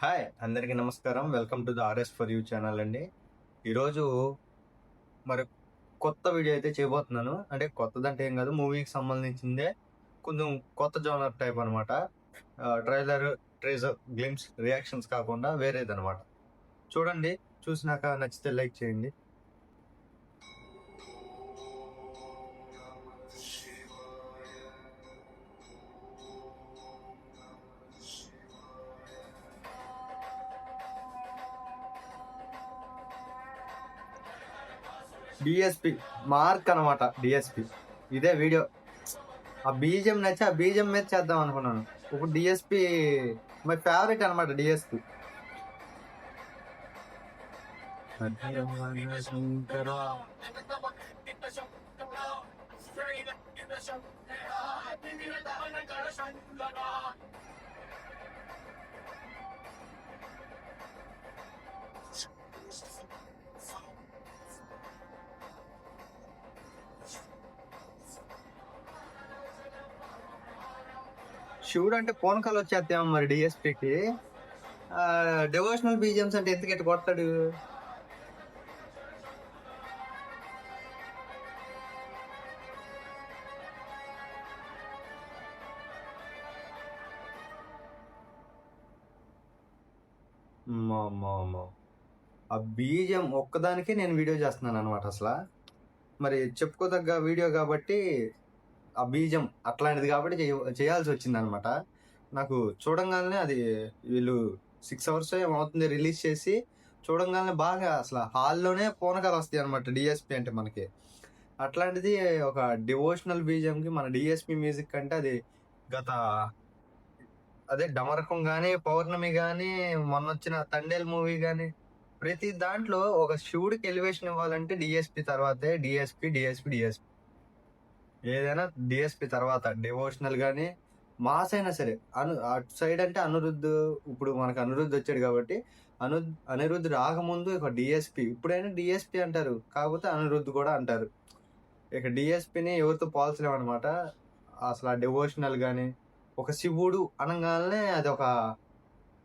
Hi అందరికీ నమస్కారం. Welcome to the RS for you channel అండి. ఈరోజు మరి కొత్త వీడియో అయితే చేయబోతున్నాను. అంటే కొత్తదంటే ఏం కాదు మూవీకి సంబంధించిందే కొంచెం కొత్త జోనర్ టైప్ అనమాట ట్రైలర్ ట్రేజర్ గ్లిమ్స్ రియాక్షన్స్ కాకుండా వేరేదనమాట చూడండి చూసినాక నచ్చితే లైక్ చేయండి. డిఎస్పి మార్క్ అనమాట డిఎస్పి ఇదే వీడియో ఆ బీజం నచ్చి ఆ బీజం మీద చేద్దాం అనుకున్నాను. ఇప్పుడు డిఎస్పి మై ఫేవరెట్ అనమాట డిఎస్పి శివుడు అంటే ఫోన్ కాల్ వచ్చేద్దాం మరి డిఎస్పీకి డివోషనల్ బీజిఎమ్స్ అంటే ఎందుకు ఎట్టు కొడతాడు? ఆ బీజం ఒక్కదానికే నేను వీడియో చేస్తున్నాను అనమాట అసలు. మరి చెప్పుకోదగ్గ వీడియో కాబట్టి ఆ బీజం అట్లాంటిది కాబట్టి చేయ- చేయాల్సి వచ్చింది అనమాట నాకు చూడంగానే అది వీళ్ళు సిక్స్ అవర్స్ ఏమవుతుంది రిలీజ్ చేసి చూడంగానే బాగా అసలు హాల్లోనే పూనకాలు వస్తాయి అనమాట డిఎస్పి అంటే మనకి. అట్లాంటిది ఒక డివోషనల్ బీజంకి మన డిఎస్పి మ్యూజిక్ అంటే అది గత అదే డమరకం కానీ పౌర్ణమి కానీ మొన్న వచ్చిన తండేల్ మూవీ కానీ ప్రతి దాంట్లో ఒక శివుడికి ఎలివేషన్ ఇవ్వాలంటే డిఎస్పి తర్వాతే డిఎస్పి డిఎస్పి డిఎస్పి ఏదైనా డిఎస్పి తర్వాత డివోషనల్ కానీ మాస్ అయినా సరే అను అటు సైడ్ అంటే అనిరుద్ధ్ ఇప్పుడు మనకు అనిరుద్ధ్ వచ్చాడు కాబట్టి అను అనిరుద్ధ్ రాకముందు ఒక డిఎస్పి ఇప్పుడైనా డిఎస్పి అంటారు కాకపోతే అనిరుద్ధ్ కూడా అంటారు. ఇక డిఎస్పిని ఎవరితో పోల్చలేం అనమాట అసలు ఆ డివోషనల్ కానీ ఒక శివుడు అనగానే అది ఒక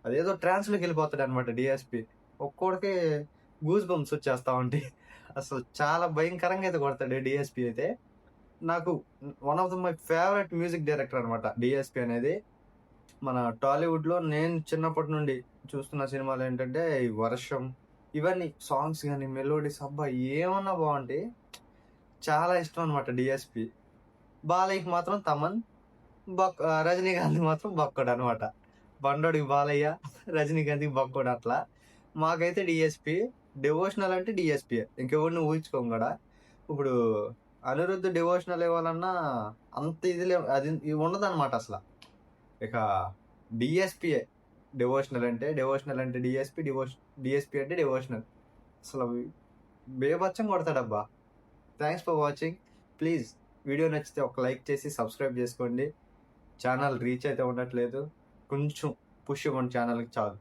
అదేదో ట్రాన్స్లోకి వెళ్ళిపోతాడు అనమాట డిఎస్పి ఒక్కోడికి గూస్ బంప్స్ వచ్చేస్తా ఉంటాయి. అసలు చాలా భయంకరంగా అయితే కొడతాడు డిఎస్పి అయితే. నాకు one of the my favourite music director అనమాట డిఎస్పి అనేది. మన టాలీవుడ్లో నేను చిన్నప్పటి నుండి చూస్తున్న సినిమాలు ఏంటంటే ఈ వర్షం ఇవన్నీ సాంగ్స్ కానీ మెలోడీస్ అబ్బా ఏమన్నా బాగుంటాయి చాలా ఇష్టం అనమాట డిఎస్పి బాలయ్యకి మాత్రం తమన్ బక్ రజనీకాంత్ మాత్రం బక్కోడు అనమాట బండోడికి బాలయ్య రజనీకాంత్కి బక్కోడు అట్లా. మాకైతే డిఎస్పి డివోషనల్ అంటే డిఎస్పి ఇంకెవరిని ఊహించుకోం కూడా. ఇప్పుడు అనిరుద్ధ్ డివోషనల్ ఇవ్వాలన్నా అంత ఇది అది ఉండదు అనమాట అసలు. ఇక డిఎస్పిఏ డివోషనల్ అంటే డివోషనల్ అంటే డిఎస్పి డివోష్ డిఎస్పి అంటే డివోషనల్. అసలు బేబచ్చం కొడతాడబ్బా. Thanks for watching please video నచ్చితే ఒక లైక్ చేసి సబ్స్క్రైబ్ చేసుకోండి. ఛానల్ రీచ్ అయితే ఉండట్లేదు. కొంచెం పుష్ ఇవ్వండి ఛానల్కి చాలు.